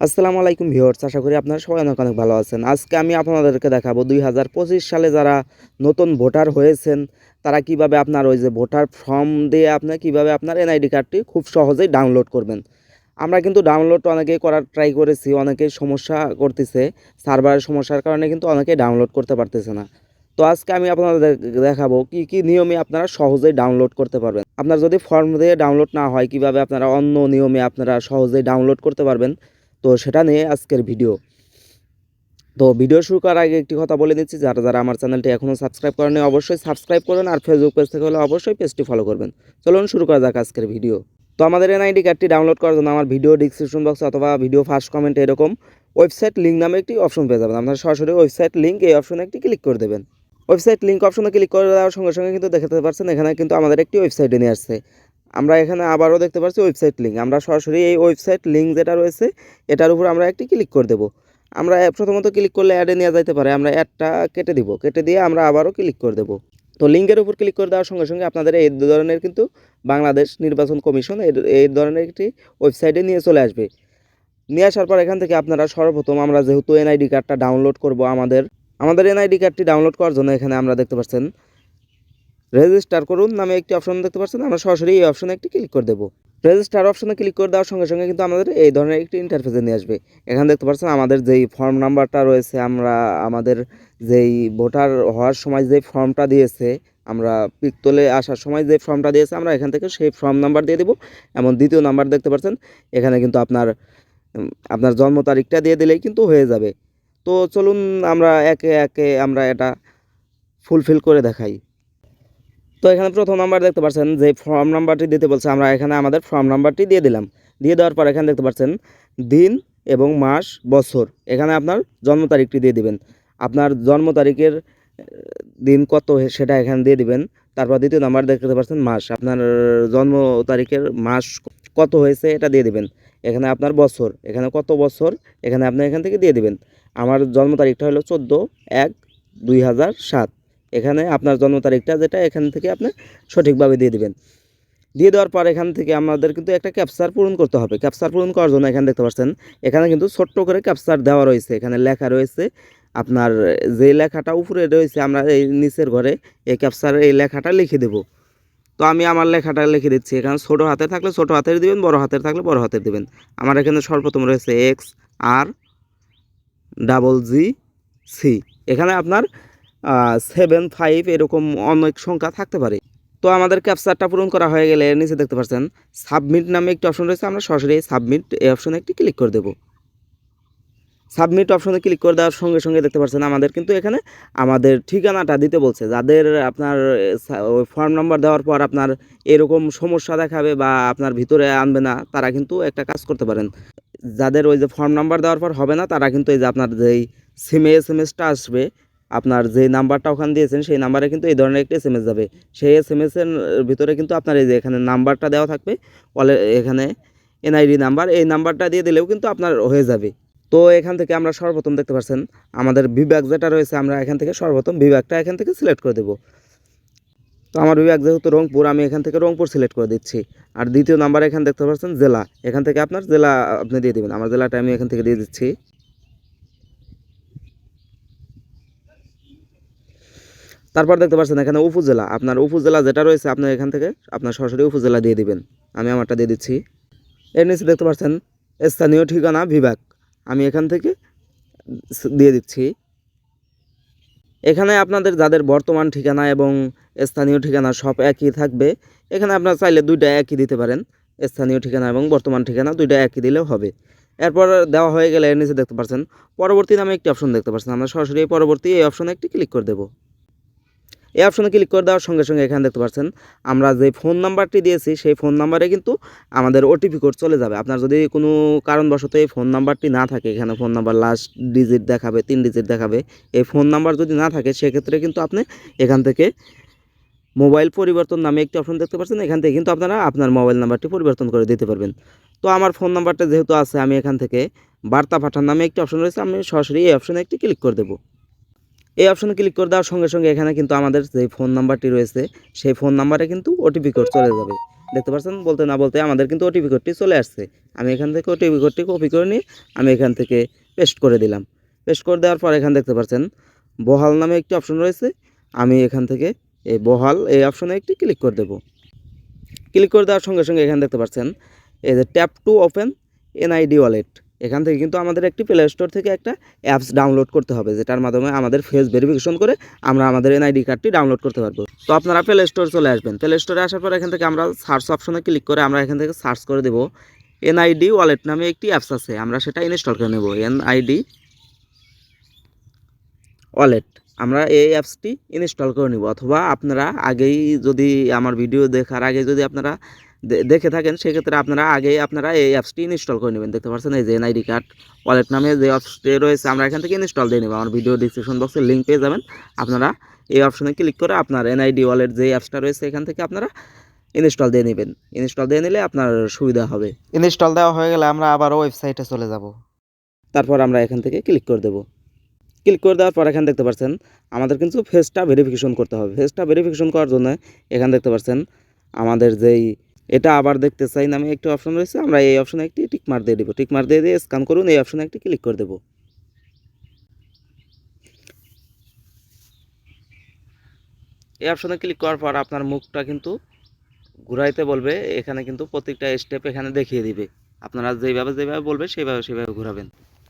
আসসালামু আলাইকুম ভিউয়ার্স, আশা করি আপনারা সবাই অনেক অনেক ভালো আছেন। আজকে আমি আপনাদেরকে দেখাবো দুই হাজার পঁচিশ সালে যারা নতুন ভোটার হয়েছেন, তারা কীভাবে আপনার ওই যে ভোটার ফর্ম দিয়ে আপনি কীভাবে আপনার এনআইডি কার্ডটি খুব সহজেই ডাউনলোড করবেন। আমরা কিন্তু ডাউনলোড অনেকেই করার ট্রাই করেছি, অনেকেই সমস্যা করতেছে সার্ভারের সমস্যার কারণে কিন্তু অনেকেই ডাউনলোড করতে পারতেছে না। তো আজকে আমি আপনাদের দেখাবো কি কি নিয়মে আপনারা সহজেই ডাউনলোড করতে পারবেন। আপনার যদি ফর্ম দিয়ে ডাউনলোড না হয়, কীভাবে আপনারা অন্য নিয়মে আপনারা সহজেই ডাউনলোড করতে পারবেন? তো সেটা নিয়ে আজকের ভিডিও তো ভিডিও শুরু করার আগে একটি কথা বলে দিচ্ছি যারা যারা আমার চ্যানেলটি এখনও সাবস্ক্রাইব করেনি অবশ্যই সাবস্ক্রাইব করবেন আর ফেসবুক পেজ থেকে হলে অবশ্যই পেজটি ফলো করবেন। চলুন শুরু করা যাক আজকের ভিডিও তো আমাদের এনআইডি কার্ডটি ডাউনলোড করার জন্য আমার ভিডিও ডিসক্রিপশন বক্স অথবা ভিডিও ফার্স্ট কমেন্ট এরকম ওয়েবসাইট লিঙ্ক নামে একটি অপশন পেয়ে যাবেন। আপনারা সরাসরি ওয়েবসাইট লিঙ্ক এই অপশনে একটি ক্লিক করে দেবেন। ওয়েবসাইট লিঙ্ক অপশনে ক্লিক করে দেওয়ার সঙ্গে সঙ্গে কিন্তু দেখতে পারছেন এখানে কিন্তু আমাদের একটি ওয়েবসাইটে নিয়ে আসছে। আমরা এখানে আবারও দেখতে পাচ্ছি ওয়েবসাইট লিঙ্ক আমরা সরাসরি এই ওয়েবসাইট লিঙ্ক যেটা রয়েছে, এটার উপর আমরা একটি ক্লিক করে দেবো। আমরা প্রথমত ক্লিক করলে অ্যাডে নেওয়া যাইতে পারে। আমরা অ্যাডটা কেটে দিব। কেটে দিয়ে আমরা আবারও ক্লিক করে দেবো। তো লিঙ্কের উপর ক্লিক করে দেওয়ার সঙ্গে সঙ্গে আপনাদের এই ধরনের কিন্তু বাংলাদেশ নির্বাচন কমিশন এই ধরনের একটি ওয়েবসাইটে নিয়ে চলে আসবে। নিয়ে আসার পর এখান থেকে আপনারা সর্বপ্রথম আমরা যেহেতু এনআইডি কার্ডটা ডাউনলোড করব আমাদের আমাদের এনআইডি কার্ডটি ডাউনলোড করার জন্য এখানে আমরা দেখতে পাচ্ছেন রেজিস্টার করুন, নামে একটি অপশন দেখতে পাচ্ছেন, আমরা সরাসরি এই অপশনে একটি ক্লিক করে দেবো। রেজিস্টার অপশনে ক্লিক করে দেওয়ার সঙ্গে সঙ্গে কিন্তু আমাদের এই ধরনের একটি ইন্টারফেসে নিয়ে আসবে। এখানে দেখতে পাচ্ছেন, আমাদের যেই ফর্ম নাম্বারটা রয়েছে, আমরা আমাদের যেই ভোটার হওয়ার সময় যে ফর্মটা দিয়েছে, আমরা পিক তোলে আসার সময় যে ফর্মটা দিয়েছে, আমরা এখান থেকে সেই ফর্ম নাম্বার দিয়ে দেবো। এমন দ্বিতীয় নাম্বার দেখতে পাচ্ছেন, এখানে কিন্তু আপনার আপনার জন্ম তারিখটা দিয়ে দিলেই কিন্তু হয়ে যাবে। তো চলুন, আমরা একে একে আমরা এটা ফুলফিল করে দেখাই। তো এখানে প্রথম নাম্বার দেখতে পাচ্ছেন যে ফর্ম নাম্বারটি দিতে বলছে, আমরা এখানে আমাদের ফর্ম নাম্বারটি দিয়ে দিলাম। দিয়ে দেওয়ার পর এখানে দেখতে পাচ্ছেন দিন এবং মাস, বছর। এখানে আপনার জন্ম তারিখটি দিয়ে দিবেন। আপনার জন্ম তারিখের দিন কত সেটা এখানে দিয়ে দিবেন। তারপর দ্বিতীয় নাম্বার দেখতে পাচ্ছেন মাস। আপনার জন্ম তারিখের মাস কত হয়েছে এটা দিয়ে দিবেন। এখানে আপনার বছর। এখানে কত বছর? এখানে আপনি এখান থেকে দিয়ে দিবেন। আমার জন্ম তারিখটা হলো চোদ্দ এক দুই হাজার সাত। এখানে আপনার জন্ম তারিখটা যেটা, এখান থেকে আপনি সঠিকভাবে দিয়ে দিবেন। দিয়ে দেওয়ার পর এখান থেকে আমাদের কিন্তু একটা ক্যাপচার পূরণ করতে হবে। ক্যাপচার পূরণ করার জন্য এখানে দেখতে পাচ্ছেন, এখানে কিন্তু ছোট্ট করে ক্যাপচার দেওয়া রয়েছে। এখানে লেখা রয়েছে, আপনার যে লেখাটা উপরে রয়েছে, আমরা এই নিচের ঘরে এই ক্যাপচার এই লেখাটা লিখে দেব। তো আমি আমার লেখাটা লিখে দিচ্ছি। এখানে ছোটো হাতে থাকলে ছোটো হাতের দিবেন, বড় হাতের থাকলে বড় হাতের দিবেন। আমার এখানে সর্বপ্রথম রয়েছে X R double G C এখানে আপনার সেভেন ফাইভ এরকম অনেক সংখ্যা থাকতে পারে। তো আমাদের ক্যাপচারটা পূরণ করা হয়ে গেলে নিচে দেখতে পাচ্ছেন সাবমিট নামে একটি অপশন রয়েছে, আমরা সরাসরি সাবমিট এই অপশনে একটি ক্লিক করে দেব। সাবমিট অপশনে ক্লিক করে দেওয়ার সঙ্গে সঙ্গে দেখতে পাচ্ছেন আমাদের কিন্তু এখানে আমাদের ঠিকানাটা দিতে বলছে, যাদের আপনার ওই ফর্ম নাম্বার দেওয়ার পর আপনার এরকম সমস্যা দেখাবে বা আপনার ভিতরে আনবে না, তারা কিন্তু একটা কাজ করতে পারেন। যাদের ওই যে ফর্ম নাম্বার দেওয়ার পর হবে না, তারা কিন্তু এই যে আপনার যেই সিমে এস এম এসটা আসবে আপনার যে নাম্বারটা ওখানে দিয়েছেন, সেই নাম্বারে কিন্তু এই ধরনের একটি এস যাবে। সেই এস এম ভিতরে কিন্তু আপনার এই যে এখানে নাম্বারটা দেওয়া থাকবে অলে এখানে এনআইডি নাম্বার, এই নাম্বারটা দিয়ে দিলেও কিন্তু আপনার হয়ে যাবে। তো এখান থেকে আমরা সর্বপ্রথম দেখতে পাচ্ছেন আমাদের বিভাগ যেটা রয়েছে, আমরা এখান থেকে সর্বপ্রথম বিভাগটা এখান থেকে সিলেক্ট করে দেবো। তো আমার বিভাগ যেহেতু রংপুর, আমি এখান থেকে রংপুর সিলেক্ট করে দিচ্ছি। আর দ্বিতীয় নাম্বার এখানে দেখতে পাচ্ছেন জেলা। এখান থেকে আপনার জেলা আপনি দিয়ে দেবেন, আমার জেলাটা আমি এখান থেকে দিয়ে দিচ্ছি। তারপর দেখতে পাচ্ছেন এখানে উপজেলা। আপনার উপজেলা যেটা রয়েছে আপনার এখান থেকে আপনার সরাসরি উপজেলা দিয়ে দিবেন। আমি আমারটা দিয়ে দিচ্ছি। এর নিচে দেখতে পাচ্ছেন, স্থানীয় ঠিকানা বিভাগ। আমি এখান থেকে দিয়ে দিচ্ছি। এখানে আপনাদের যাদের বর্তমান ঠিকানা এবং স্থানীয় ঠিকানা সব একই থাকবে, এখানে আপনারা চাইলে দুইটা একই দিতে পারেন। স্থানীয় ঠিকানা এবং বর্তমান ঠিকানা দুইটা একই দিলেও হবে। এরপর দেওয়া হয়ে গেলে এর নিচে দেখতে পাচ্ছেন, পরবর্তী নামে একটি অপশন দেখতে পাচ্ছেন। আমরা সরাসরি পরবর্তী এই অপশনে একটি ক্লিক করে দেবো। এই অপশনে ক্লিক করে দেওয়ার সঙ্গে সঙ্গে এখানে দেখতে পাচ্ছেন, আমরা যে ফোন নাম্বারটি দিয়েছি, সেই ফোন নাম্বারে কিন্তু আমাদের ওটিপি কোড চলে যাবে। আপনার যদি কোনো কারণবশত এই ফোন নাম্বারটি না থাকে, এখানে ফোন নাম্বার লাস্ট ডিজিট দেখাবে, তিন ডিজিট দেখাবে, এই ফোন নাম্বার যদি না থাকে, সেক্ষেত্রে কিন্তু আপনি এখান থেকে মোবাইল পরিবর্তন নামে একটি অপশন দেখতে পাচ্ছেন, এখান থেকে কিন্তু আপনারা আপনার মোবাইল নাম্বারটি পরিবর্তন করে দিতে পারবেন। তো আমার ফোন নাম্বারটা যেহেতু আছে, আমি এখান থেকে বার্তা পাঠান নামে একটি অপশন রয়েছে, আমি সরাসরি এই অপশনে একটি ক্লিক করে দেবো। এই অপশনে ক্লিক করে দেওয়ার সঙ্গে সঙ্গে এখানে কিন্তু আমাদের যে ফোন নাম্বারটি রয়েছে, সেই ফোন নাম্বারে কিন্তু ওটিপি কোড চলে যাবে। দেখতে পাচ্ছেন? বলতে না বলতে আমাদের কিন্তু ওটিপি কোডটি চলে আসছে। আমি এখান থেকে ওটিপি কোডটি কপি করে নিয়ে আমি এখান থেকে পেস্ট করে দিলাম। পেস্ট করে দেওয়ার পর এখানে দেখতে পাচ্ছেন, বহাল নামে একটি অপশন রয়েছে। আমি এখান থেকে এই বহাল এই অপশনে একটি ক্লিক করে দেব। ক্লিক করে দেওয়ার সঙ্গে সঙ্গে এখানে দেখতে পাচ্ছেন, এই যে tap to open NID wallet. এখান থেকে কিন্তু আমাদের একটি প্লে স্টোর থেকে একটা অ্যাপস ডাউনলোড করতে হবে, যেটার মাধ্যমে আমাদের ফেস ভেরিফিকেশন করে আমরা আমাদের এনআইডি কার্ডটি ডাউনলোড করতে পারব। তো আপনারা প্লে স্টোর চলে আসবেন। প্লে স্টোরে আসার পর এখান থেকে আমরা সার্চ অপশনে ক্লিক করে আমরা এখান থেকে সার্চ করে দেব। এনআইডি ওয়ালেট নামে একটি অ্যাপস আছে, আমরা সেটা ইনস্টল করে নেব। এনআইডি ওয়ালেট আমরা এই অ্যাপসটি ইনস্টল করে নিব। অথবা আপনারা আগেই যদি আমার ভিডিও দেখার আগে যদি আপনারা দেখে থাকেন সেক্ষেত্রে আপনারা আগেই আপনারা এই অ্যাপসটি ইনস্টল করে নেবেন। দেখতে পাচ্ছেন এই যে এনআইডি কার্ড ওয়ালেট নামে যে অ্যাপসটি রয়েছে আমরা এখান থেকে ইনস্টল দিয়ে নেব। আমার ভিডিও ডিসক্রিপশন বক্সে লিঙ্ক পেয়ে যাবেন। আপনারা এই অপশনে ক্লিক করে আপনার এনআইডি ওয়ালেট যে অ্যাপসটা রয়েছে এখান থেকে আপনারা ইনস্টল দিয়ে নেবেন। ইনস্টল দিয়ে নিলে আপনার সুবিধা হবে। ইনস্টল দেওয়া হয়ে গেলে আমরা আবার ওয়েবসাইটে চলে যাব। তারপর আমরা এখান থেকে ক্লিক করে দেব। ক্লিক করে দেওয়ার পর এখানে দেখতে পাচ্ছেন আমাদের কিন্তু ফেসটা ভেরিফিকেশন করতে হবে। ফেসটা ভেরিফিকেশন করার জন্য এখানে দেখতে পাচ্ছেন আমাদের যেই এটা আবার দেখতে চাই নামে একটি অপশন রয়েছে। আমরা এই অপশনে একটি টিক মার দিয়ে দিব। টিক মার দিয়ে দিয়ে স্ক্যান করুন, এই অপশনে একটি ক্লিক করে দেব। এই অপশনে ক্লিক করার পর আপনার মুখটা কিন্তু ঘুরাইতে বলবে, এখানে কিন্তু প্রত্যেকটা স্টেপ এখানে দেখিয়ে দিবে। আপনারা যেভাবে যেভাবে বলবে সেইভাবে সেইভাবে ঘুরাবেন।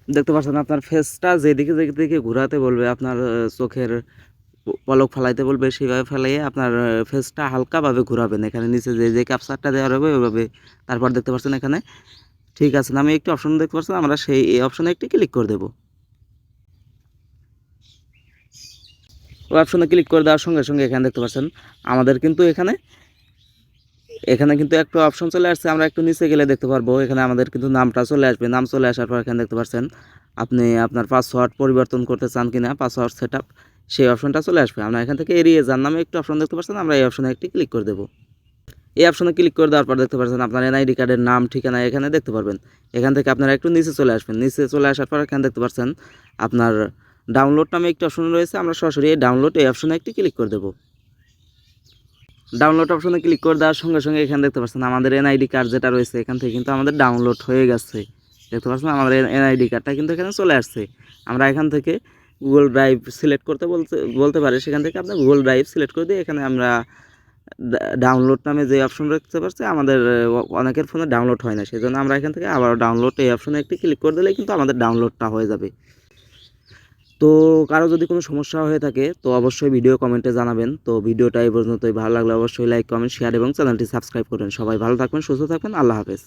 দেখতে পাচ্ছেন আপনার ফেসটা যেদিকে যেদিকে ঘোরাতে বলবে, আপনার চোখের পলক ফেলাইতে বলবে, সেইভাবে ফেলাইয়ে আপনার ফেসটা হালকাভাবে ঘোরাবেন এখানে, নিচে যে যে ক্যাপচারটা দেওয়া হবে ওইভাবে তারপর দেখতে পাচ্ছেন এখানে। ঠিক আছে, আমি একটি অপশন দেখতে পাচ্ছেন আমরা সেই এই অপশনে একটি ক্লিক করে দেব। ওই অপশনে ক্লিক করে দেওয়ার সঙ্গে সঙ্গে এখানে দেখতে পাচ্ছেন আমাদের কিন্তু এখানে এখানে কিন্তু একটা অপশন চলে আসছে, আমরা একটু নিচে গেলে দেখতে পারব, এখানে আমাদের কিন্তু নামটা চলে আসবে, নাম চলে আসার পর এখানে দেখতে পাচ্ছেন আপনি আপনার পাসওয়ার্ড পরিবর্তন করতে চান কিনা পাসওয়ার্ড সেট সেই অপশনটা চলে আসবে। আমরা এখান থেকে এড়িয়ে যার নামে একটু অপশন দেখতে পাচ্ছেন, আমরা এই অপশনে একটি ক্লিক করে দেবো। এই অপশনে ক্লিক করে দেওয়ার পর দেখতে পাচ্ছেন আপনার এনআইডি কার্ডের নাম, ঠিকানা এখানে দেখতে পারবেন। এখান থেকে আপনারা একটু নিচে চলে আসবেন। নিচে চলে আসার পর এখানে দেখতে পাচ্ছেন আপনার ডাউনলোড নামে একটি অপশন রয়েছে, আমরা সরাসরি এই ডাউনলোড এই অপশনে একটি ক্লিক করে দেবো। ডাউনলোড অপশনে ক্লিক করে দেওয়ার সঙ্গে সঙ্গে এখানে দেখতে পাচ্ছেন আমাদের এনআইডি কার্ড যেটা রয়েছে, এখান থেকে কিন্তু আমাদের ডাউনলোড হয়ে গেছে। দেখতে পাচ্ছেন আমাদের এনআইডি কার্ডটা কিন্তু এখানে চলে আসছে। আমরা এখান থেকে গুগল ড্রাইভ সিলেক্ট করতে বলতে বলতে পারে। সেখান থেকে আপনি গুগল ড্রাইভ সিলেক্ট করে দিয়ে এখানে আমরা ডাউনলোড নামে যে অপশন দেখতে পাচ্ছি আমাদের, অনেকের ফোনে ডাউনলোড হয় না। সেই জন্য আমরা এখান থেকে আবার ডাউনলোড এই অপশনে একটি ক্লিক করে দিলেই কিন্তু আমাদের ডাউনলোডটা হয়ে যাবে। তো কারও যদি কোনো সমস্যা হয়ে থাকে, তো অবশ্যই ভিডিও কমেন্টে জানাবেন। তো ভিডিওটা এই পর্যন্তই। ভালো লাগলে অবশ্যই লাইক কমেন্ট শেয়ার এবং চ্যানেলটি সাবস্ক্রাইব করবেন। সবাই ভালো থাকবেন, সুস্থ থাকবেন। আল্লাহ হাফেজ।